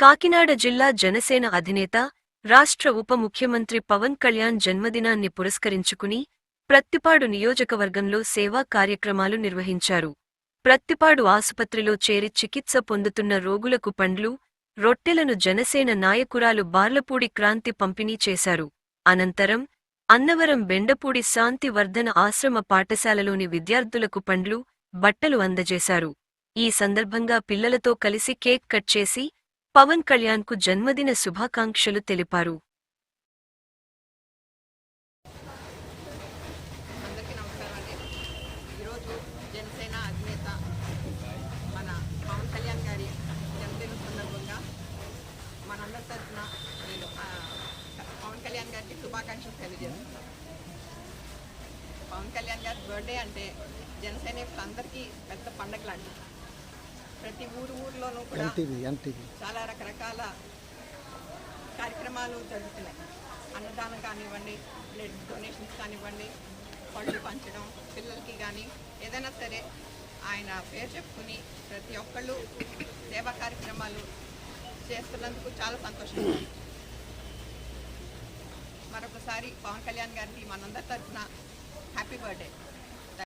కాకినాడ జిల్లా జనసేన అధినేత రాష్ట్ర ఉప ముఖ్యమంత్రి పవన్ కళ్యాణ్ జన్మదినాన్ని పురస్కరించుకుని ప్రత్తిపాడు నియోజకవర్గంలో సేవా కార్యక్రమాలు నిర్వహించారు. ప్రత్తిపాడు ఆసుపత్రిలో చేరి చికిత్స పొందుతున్న రోగులకు పండ్లు రొట్టెలను జనసేన నాయకురాలు బార్లపూడి క్రాంతి పంపిణీ చేశారు. అనంతరం అన్నవరం బెండపూడి శాంతివర్ధన ఆశ్రమ పాఠశాలలోని విద్యార్థులకు పండ్లు బట్టలు అందజేశారు. ఈ సందర్భంగా పిల్లలతో కలిసి కేక్ కట్ చేసి పవన్ కళ్యాణ్కు జన్మదిన శుభాకాంక్షలు తెలిపారు. ఈరోజు జనసేన అధినేత మన పవన్ కళ్యాణ్ గారి జన్మదిన మనందరి పవన్ కళ్యాణ్ గారికి శుభాకాంక్షలు తెలియజేస్తున్నాను. పవన్ కళ్యాణ్ గారి బర్త్డే అంటే జనసైనికులందరికీ పెద్ద పండగ లాంటిది. ప్రతి ఊరు ఊర్లోనూ కూడా చాలా రకరకాల కార్యక్రమాలు జరుగుతున్నాయి. అన్నదానం కానివ్వండి బ్లడ్ డొనేషన్స్ కానివ్వండి పళ్ళు పంచడం పిల్లలకి కానీ ఏదైనా సరే ఆయన పేరు చెప్పుకుని ప్రతి ఒక్కళ్ళు సేవా కార్యక్రమాలు చేస్తున్నందుకు చాలా సంతోషంగా ఉంది. మరొకసారి పవన్ కళ్యాణ్ గారికి మనందరి తరఫున హ్యాపీ బర్త్డే.